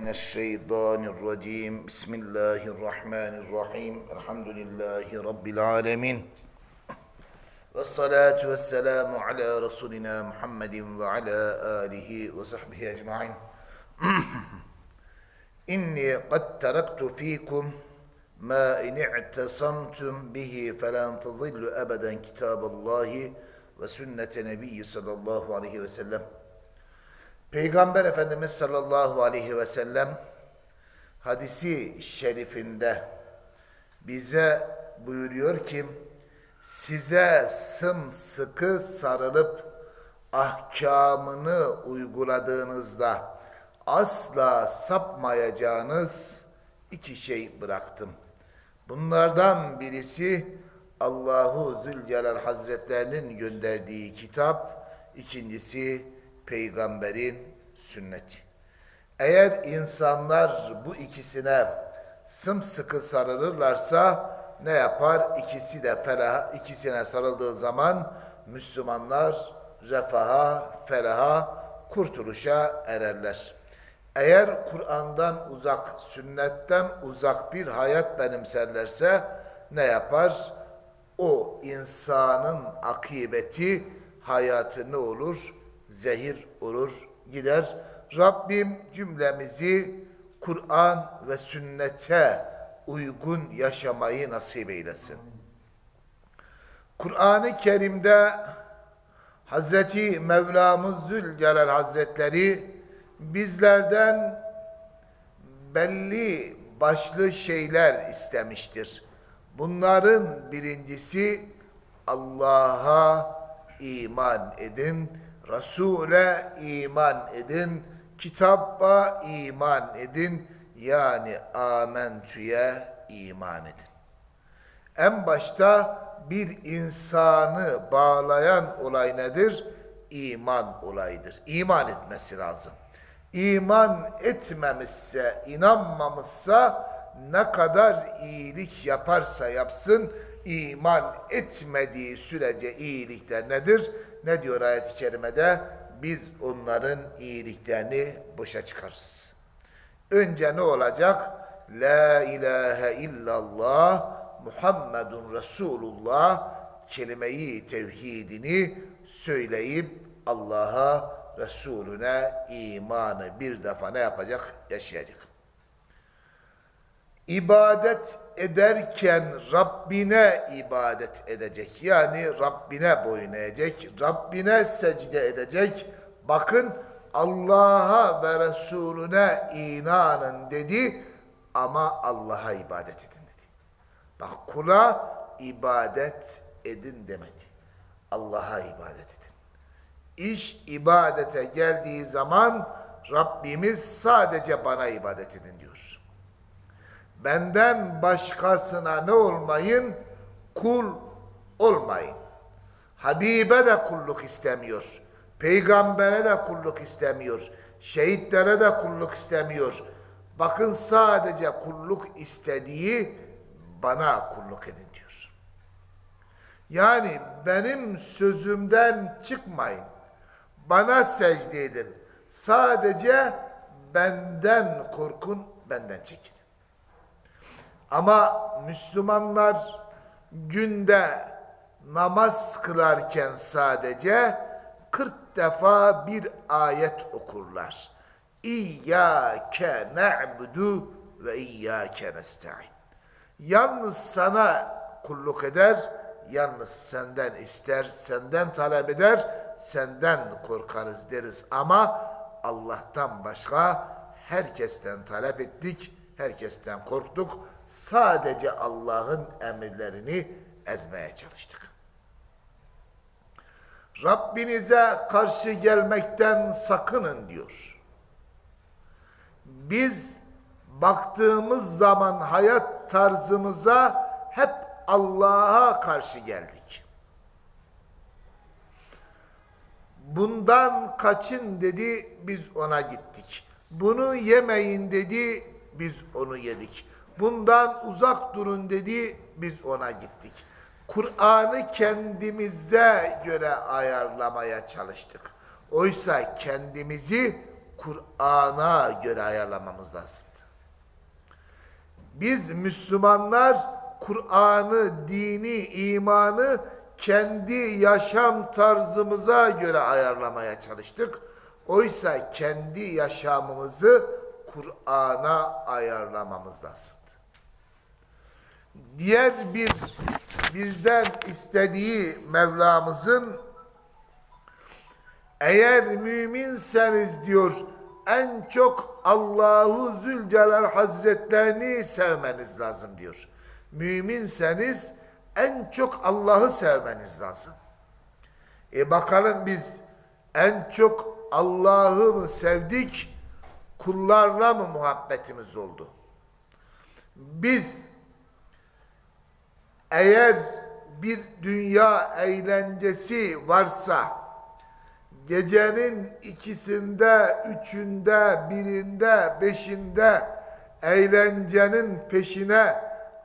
من الشيطان الرجيم. بسم الله الرحمن الرحيم. الحمد لله رب العالمين. والصلاة والسلام على رسولنا محمد وعلى آله وصحبه أجمعين. إني قد تركت فيكم ما إن اعتصمتم به فلن تضلوا أبدا كتاب الله وسنة نبي صلى الله عليه وسلم. Peygamber Efendimiz sallallahu aleyhi ve sellem hadisi şerifinde bize buyuruyor ki size sımsıkı sarılıp ahkamını uyguladığınızda asla sapmayacağınız iki şey bıraktım. Bunlardan birisi Allahu Zülcelal Hazretlerinin gönderdiği kitap, ikincisi peygamberin sünneti. Eğer insanlar bu ikisine sımsıkı sarılırlarsa ne yapar? İkisi de ferah, ikisine sarıldığı zaman Müslümanlar refaha, feraha, kurtuluşa ererler. Eğer Kur'an'dan uzak, sünnetten uzak bir hayat benimserlerse ne yapar? O insanın akıbeti, hayatı ne olur? Zehir olur, gider. Rabbim cümlemizi Kur'an ve sünnete uygun yaşamayı nasip eylesin. Kur'an-ı Kerim'de Hazreti Mevlamız Zülcelal Hazretleri bizlerden belli başlı şeyler istemiştir. Bunların birincisi Allah'a iman edin, Resul'e iman edin, kitaba iman edin, yani amentüye iman edin. En başta bir insanı bağlayan olay nedir? İman olayıdır. İman etmesi lazım. İman etmemişse, inanmamışsa ne kadar iyilik yaparsa yapsın, iman etmediği sürece iyilikler nedir? Ne diyor ayet-i kerimede? Biz onların iyiliklerini boşa çıkarırız. Önce ne olacak? La ilahe illallah Muhammedun Resulullah kelimeyi tevhidini söyleyip Allah'a Resulüne imanı bir defa ne yapacak? Yaşayacak. İbadet ederken Rabbine ibadet edecek. Yani Rabbine boyun eğecek. Rabbine secde edecek. Bakın Allah'a ve Resulüne inanın dedi ama Allah'a ibadet edin dedi. Bak kula ibadet edin demedi. Allah'a ibadet edin. İş ibadete geldiği zaman Rabbimiz sadece bana ibadet edin diyor. Benden başkasına ne olmayın? Kul olmayın. Habibe de kulluk istemiyor. Peygambere de kulluk istemiyor. Şehitlere de kulluk istemiyor. Bakın sadece kulluk istediği bana kulluk edin diyor. Yani benim sözümden çıkmayın. Bana secde edin. Sadece benden korkun, benden çekin. Ama Müslümanlar günde namaz kılarken sadece 40 defa bir ayet okurlar. İyyâke ne'budu ve iyyâke nesta'in. Yalnız sana kulluk eder, yalnız senden ister, senden talep eder, senden korkarız deriz. Ama Allah'tan başka herkesten talep ettik, herkesten korktuk. Sadece Allah'ın emirlerini ezmeye çalıştık. Rabbinize karşı gelmekten sakının diyor. Biz baktığımız zaman hayat tarzımıza hep Allah'a karşı geldik. Bundan kaçın dedi, biz ona gittik. Bunu yemeyin dedi, biz onu yedik. Bundan uzak durun dedi, biz ona gittik. Kur'an'ı kendimize göre ayarlamaya çalıştık. Oysa kendimizi Kur'an'a göre ayarlamamız lazımdı. Biz Müslümanlar Kur'an'ı, dini, imanı kendi yaşam tarzımıza göre ayarlamaya çalıştık. Oysa kendi yaşamımızı Kur'an'a ayarlamamız lazımdı. Diğer bir bizden istediği Mevlamızın eğer müminseniz diyor en çok Allahu Zülcelal Hazretlerini sevmeniz lazım diyor. Müminseniz en çok Allah'ı sevmeniz lazım. E bakalım biz en çok Allah'ı mı sevdik, kullarla mı muhabbetimiz oldu? Biz eğer bir dünya eğlencesi varsa, gecenin ikisinde, üçünde, birinde, beşinde eğlencenin peşine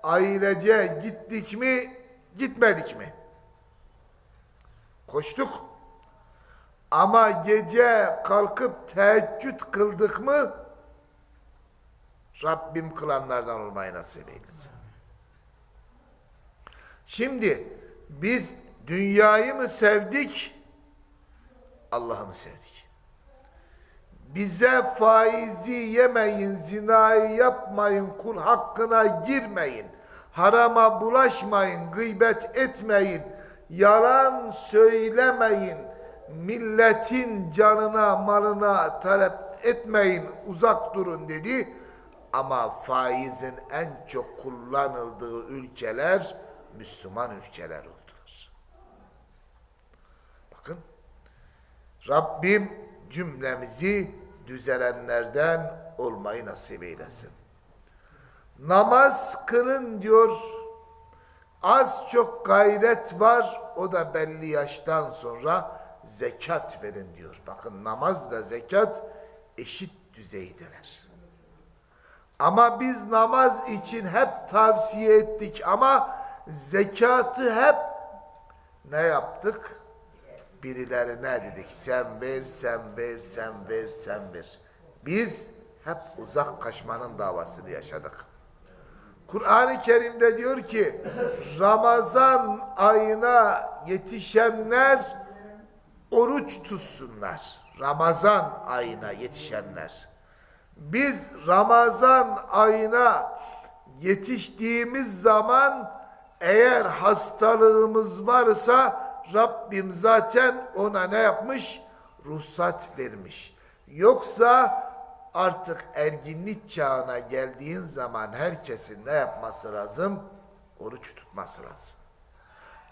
ailece gittik mi, gitmedik mi? Koştuk. Ama gece kalkıp teheccüd kıldık mı, Rabbim kılanlardan olmayı nasip eylesin. Şimdi biz dünyayı mı sevdik, Allah'ı mı sevdik? Bize faizi yemeyin, zinayı yapmayın, kul hakkına girmeyin, harama bulaşmayın, gıybet etmeyin, yalan söylemeyin, milletin canına, malına talep etmeyin, uzak durun dedi. Ama faizin en çok kullanıldığı ülkeler Müslüman ülkeler oldular. Bakın Rabbim cümlemizi düzelenlerden olmayı nasip eylesin. Namaz kılın diyor. Az çok gayret var. O da belli yaştan sonra zekat verin diyor. Bakın namazla zekat eşit düzeydeler. Ama biz namaz için hep tavsiye ettik ama zekatı hep ne yaptık? Birilerine dedik sen ver, sen ver, sen ver, sen ver. Biz hep uzak kaçmanın davasını yaşadık. Kur'an-ı Kerim'de diyor ki Ramazan ayına yetişenler oruç tutsunlar. Ramazan ayına yetişenler. Biz Ramazan ayına yetiştiğimiz zaman eğer hastalığımız varsa Rabbim zaten ona ne yapmış? Ruhsat vermiş. Yoksa artık erginlik çağına geldiğin zaman herkesin ne yapması lazım? Oruç tutması lazım.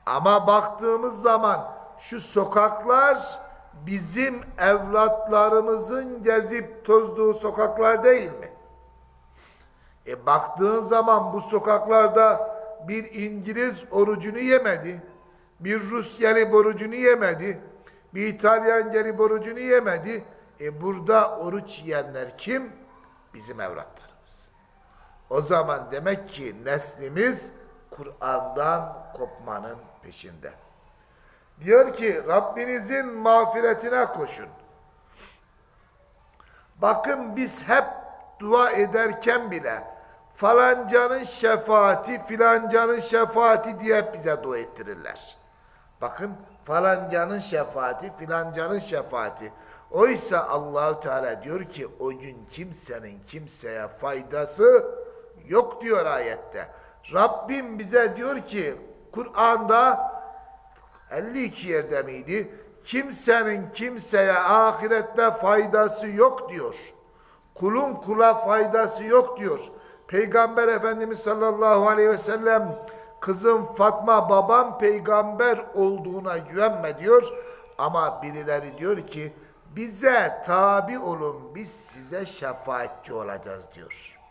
Ama baktığımız zaman şu sokaklar bizim evlatlarımızın gezip tozduğu sokaklar değil mi? E baktığın zaman bu sokaklarda bir İngiliz orucunu yemedi. Bir Rus gelip orucunu yemedi. Bir İtalyan gelip orucunu yemedi. E burada oruç yiyenler kim? Bizim evlatlarımız. O zaman demek ki neslimiz Kur'an'dan kopmanın peşinde. Diyor ki Rabbinizin mağfiretine koşun. Bakın biz hep dua ederken bile falancanın şefaati filancanın şefaati diye bize dua ettirirler. Bakın falancanın şefaati filancanın şefaati. Oysa Allahu Teala diyor ki o gün kimsenin kimseye faydası yok diyor ayette. Rabbim bize diyor ki Kur'an'da 52 yerde miydi? Kimsenin kimseye ahirette faydası yok diyor. Kulun kula faydası yok diyor. Peygamber Efendimiz sallallahu aleyhi ve sellem kızım Fatma babam peygamber olduğuna güvenme diyor. Ama birileri diyor ki bize tabi olun biz size şefaatçi olacağız diyor.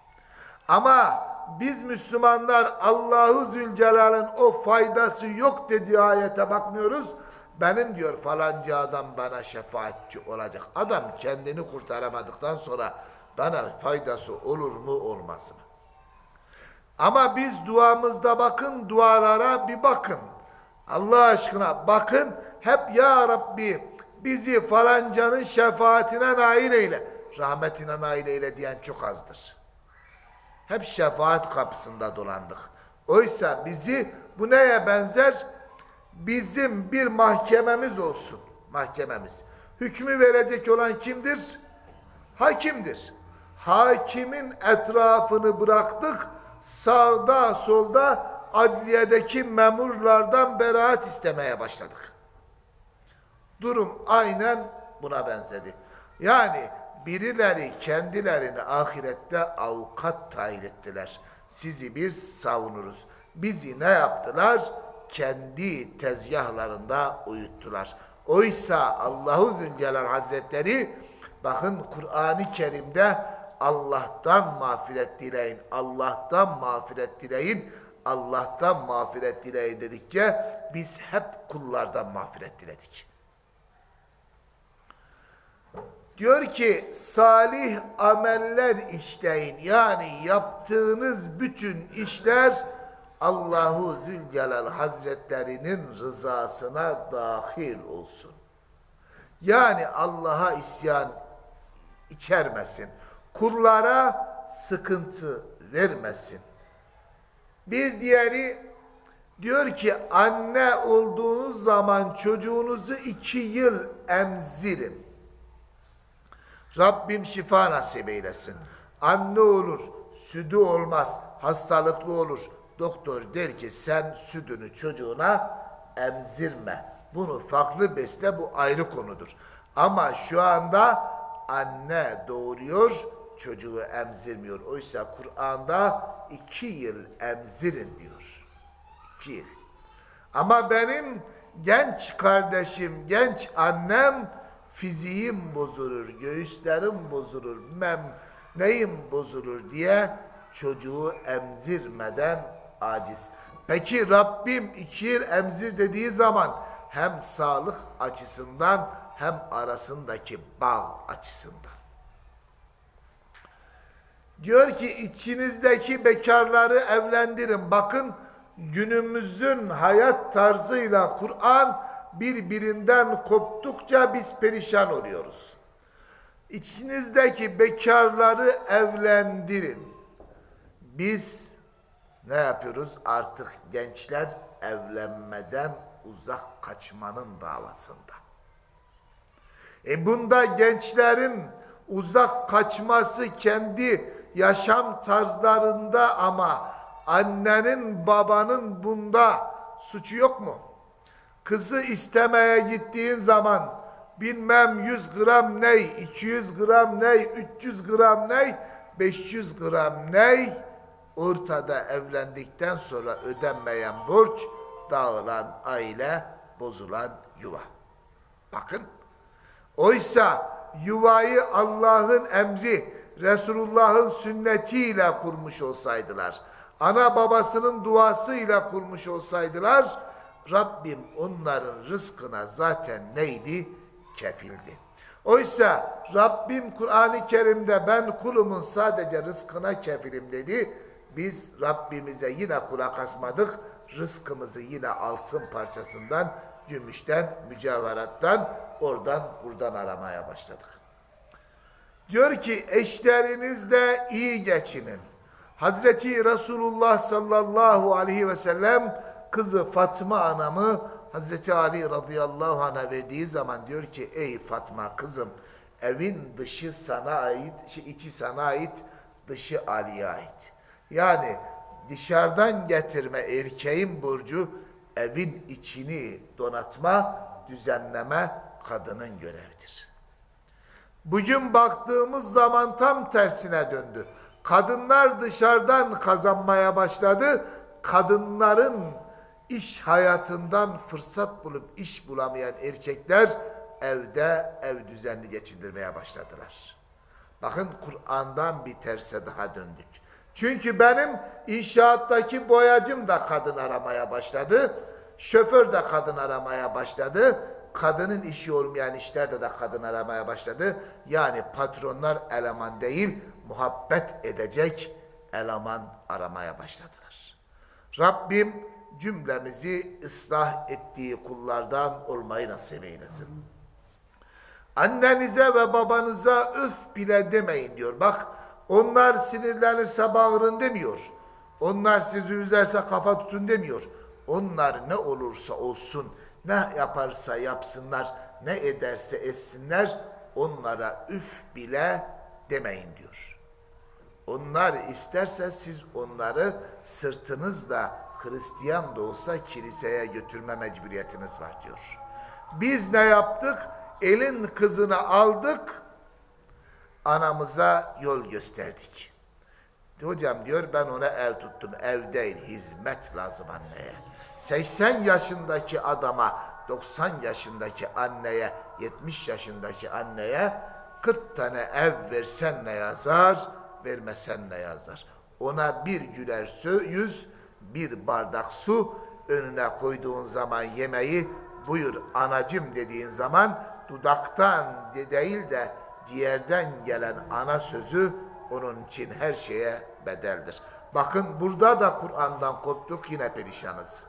Ama biz Müslümanlar Allahu Zülcelal'ın o faydası yok dediği ayete bakmıyoruz. Benim diyor falanca adam bana şefaatçi olacak. Adam kendini kurtaramadıktan sonra bana faydası olur mu olmaz mı? Ama biz duamızda bakın dualara bir bakın. Allah aşkına bakın hep ya Rabbi bizi falancanın şefaatine nail eyle. rahmetine nail eyle diyen çok azdır. Hep şefaat kapısında dolandık. Oysa bizi bu neye benzer? Bizim bir mahkememiz olsun. Mahkememiz. Hükmü verecek olan kimdir? Hakimdir. Hakimin etrafını bıraktık. Sağda solda adliyedeki memurlardan beraat istemeye başladık. Durum aynen buna benzedi. Yani birileri kendilerini ahirette avukat tayin ettiler. Sizi biz savunuruz. Bizi ne yaptılar? Kendi tezgahlarında uyuttular. Oysa Allahu Zülcelal Hazretleri bakın Kur'an-ı Kerim'de Allah'tan mağfiret dileyin, Allah'tan mağfiret dileyin, Allah'tan mağfiret dileyin dedikçe biz hep kullardan mağfiret diledik. Diyor ki salih ameller işleyin. Yani yaptığınız bütün işler Allahu Zülcelal Hazretlerinin rızasına dahil olsun. Yani Allah'a isyan içermesin. Kullara sıkıntı vermesin. Bir diğeri diyor ki anne olduğunuz zaman çocuğunuzu iki yıl emzirin. Rabbim şifa nasip eylesin. Anne olur, sütü olmaz, hastalıklı olur. Doktor der ki sen sütünü çocuğuna emzirme. Bunu farklı besle bu ayrı konudur. Ama şu anda anne doğuruyor, çocuğu emzirmiyor. Oysa Kur'an'da iki yıl emzirin diyor. İki yıl. Ama benim genç kardeşim, genç annem fiziğim bozulur, göğüslerim bozulur, mem neyim bozulur diye çocuğu emzirmeden aciz. Peki Rabbim iki yıl emzir dediği zaman hem sağlık açısından hem arasındaki bağ açısından. Diyor ki içinizdeki bekarları evlendirin. Bakın günümüzün hayat tarzıyla Kur'an birbirinden koptukça biz perişan oluyoruz. İçinizdeki bekarları evlendirin. Biz ne yapıyoruz? Artık gençler evlenmeden uzak kaçmanın davasında. E bunda gençlerin uzak kaçması kendi yaşam tarzlarında ama annenin babanın bunda suçu yok mu? Kızı istemeye gittiğin zaman bilmem 100 gram ney, 200 gram ney, 300 gram ney, 500 gram ney ortada evlendikten sonra ödenmeyen borç, dağılan aile, bozulan yuva. Bakın Oysa yuvayı Allah'ın emri, Resulullah'ın sünnetiyle kurmuş olsaydılar, ana babasının duasıyla kurmuş olsaydılar, Rabbim onların rızkına zaten neydi? Kefildi. Oysa Rabbim Kur'an-ı Kerim'de ben kulumun sadece rızkına kefilim dedi. Biz Rabbimize yine kulak asmadık. Rızkımızı yine altın parçasından, gümüşten, mücevherattan, oradan buradan aramaya başladık. Diyor ki eşlerinizle iyi geçinin. Hazreti Resulullah sallallahu aleyhi ve sellem kızı Fatma anamı Hazreti Ali radıyallahu anh'a verdiği zaman diyor ki ey Fatma kızım evin dışı sana ait, şey, içi sana ait, dışı Ali'ye ait. Yani dışarıdan getirme erkeğin burcu evin içini donatma, düzenleme kadının görevidir. Bugün baktığımız zaman tam tersine döndü. Kadınlar dışarıdan kazanmaya başladı. Kadınların iş hayatından fırsat bulup iş bulamayan erkekler evde ev düzenli geçindirmeye başladılar. Bakın Kur'an'dan bir terse daha döndük. Çünkü benim inşaattaki boyacım da kadın aramaya başladı. Şoför de kadın aramaya başladı. Kadının işi olmayan işlerde de kadın aramaya başladı. Yani patronlar eleman değil, muhabbet edecek eleman aramaya başladılar. Rabbim cümlemizi ıslah ettiği kullardan olmayı nasip eylesin. Annenize ve babanıza üf bile demeyin diyor. Bak onlar sinirlenirse bağırın demiyor. Onlar sizi üzerse kafa tutun demiyor. Onlar ne olursa olsun, ne yaparsa yapsınlar, ne ederse etsinler, onlara üf bile demeyin diyor. Onlar isterse siz onları sırtınızla Hristiyan da olsa kiliseye götürme mecburiyetiniz var diyor. Biz ne yaptık? Elin kızını aldık, anamıza yol gösterdik. Hocam diyor ben ona ev tuttum. Ev değil hizmet lazım anneye. 80 yaşındaki adama 90 yaşındaki anneye 70 yaşındaki anneye 40 tane ev versen ne yazar vermesen ne yazar. Ona bir güler yüz bir bardak su önüne koyduğun zaman yemeği buyur anacım dediğin zaman dudaktan de- değil de ciğerden gelen ana sözü onun için her şeye bedeldir. Bakın burada da Kur'an'dan koptuk yine perişanız.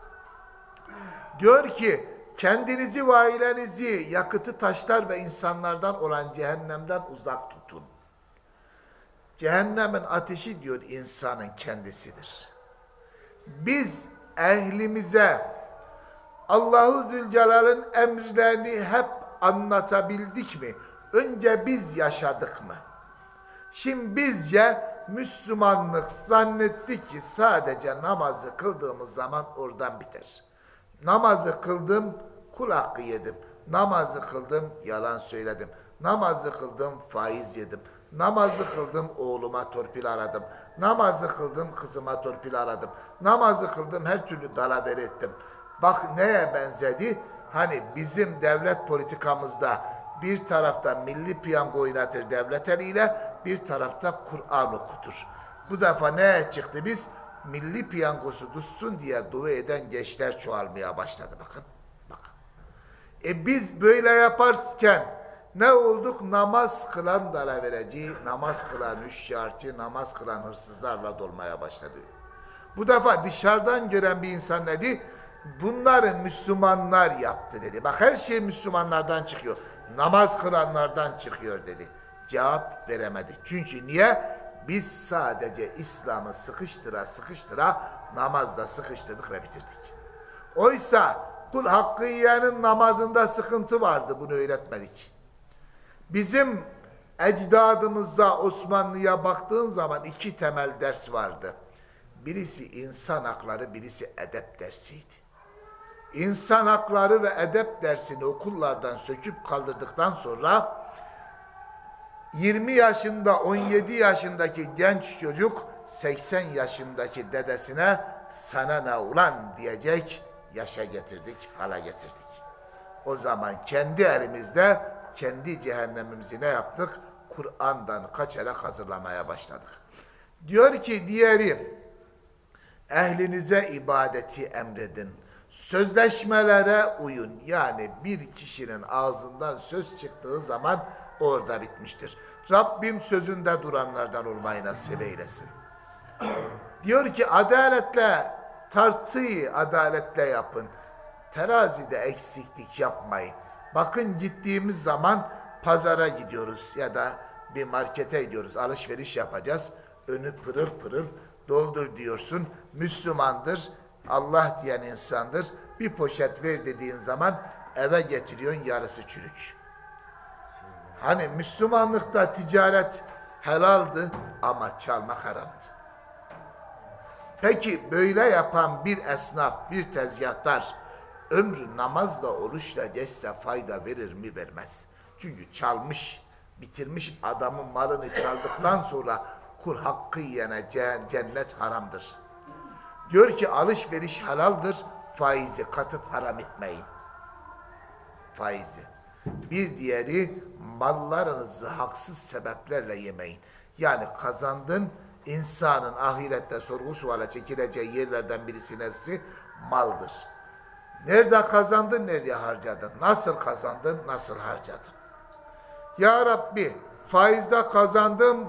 Diyor ki kendinizi ve ailenizi yakıtı taşlar ve insanlardan olan cehennemden uzak tutun. Cehennemin ateşi diyor insanın kendisidir. Biz ehlimize Allahu Zülcelal'ın emrlerini hep anlatabildik mi? Önce biz yaşadık mı? Şimdi bizce Müslümanlık zannettik ki sadece namazı kıldığımız zaman oradan biter. Namazı kıldım, kul hakkı yedim. Namazı kıldım, yalan söyledim. Namazı kıldım, faiz yedim. Namazı kıldım, oğluma torpil aradım. Namazı kıldım, kızıma torpil aradım. Namazı kıldım, her türlü dalaver ettim. Bak neye benzedi? Hani bizim devlet politikamızda bir tarafta milli piyango oynatır devlet eliyle, bir tarafta Kur'an okutur. Bu defa ne çıktı biz? Milli piyangosu tutsun diye dua eden gençler çoğalmaya başladı bakın. Bakın. E biz böyle yaparken ne olduk? Namaz kılan dalavereci, namaz kılan üşşarçı, namaz kılan hırsızlarla dolmaya başladı. Bu defa dışarıdan gören bir insan dedi? Bunları Müslümanlar yaptı dedi. Bak her şey Müslümanlardan çıkıyor. Namaz kılanlardan çıkıyor dedi. Cevap veremedi. Çünkü niye? Biz sadece İslam'ı sıkıştıra sıkıştıra namazda sıkıştırdık ve bitirdik. Oysa kul hakkı yiyenin namazında sıkıntı vardı. Bunu öğretmedik. Bizim ecdadımızda Osmanlı'ya baktığın zaman iki temel ders vardı. Birisi insan hakları, birisi edep dersiydi. İnsan hakları ve edep dersini okullardan söküp kaldırdıktan sonra 20 yaşında 17 yaşındaki genç çocuk 80 yaşındaki dedesine sana ne ulan diyecek yaşa getirdik, hala getirdik. O zaman kendi elimizde kendi cehennemimizi ne yaptık? Kur'an'dan kaçarak hazırlamaya başladık. Diyor ki diğeri ehlinize ibadeti emredin. Sözleşmelere uyun. Yani bir kişinin ağzından söz çıktığı zaman orada bitmiştir. Rabbim sözünde duranlardan olmayı nasip eylesin. Diyor ki adaletle tartıyı adaletle yapın. Terazide eksiklik yapmayın. Bakın gittiğimiz zaman pazara gidiyoruz ya da bir markete gidiyoruz. Alışveriş yapacağız. Önü pırıl pırıl doldur diyorsun. Müslümandır. Allah diyen insandır. Bir poşet ver dediğin zaman eve getiriyorsun yarısı çürük. Hani Müslümanlıkta ticaret helaldi ama çalmak haramdı. Peki böyle yapan bir esnaf, bir tezgahtar ömrü namazla, oruçla geçse fayda verir mi vermez. Çünkü çalmış, bitirmiş adamın malını çaldıktan sonra kul hakkı yiyene ce- cennet haramdır. Diyor ki alışveriş halaldır, faizi katıp haram etmeyin. Faizi. Bir diğeri mallarınızı haksız sebeplerle yemeyin. Yani kazandın insanın ahirette sorgu suala çekileceği yerlerden birisi neresi? Maldır. Nerede kazandın, nerede harcadın? Nasıl kazandın, nasıl harcadın? Ya Rabbi faizde kazandım,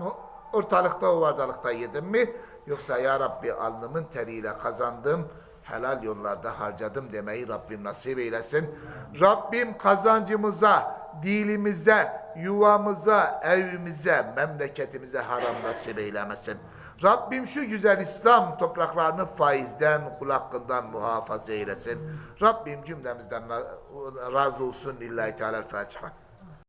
ortalıkta ovardalıkta yedim mi? Yoksa Ya Rabbi alnımın teriyle kazandım, helal yollarda harcadım demeyi Rabbim nasip eylesin. Rabbim kazancımıza dilimize, yuvamıza, evimize, memleketimize haram nasip eylemesin. Rabbim şu güzel İslam topraklarını faizden, kul hakkından muhafaza eylesin. Rabbim cümlemizden razı olsun. Lillahi Teala Fatiha.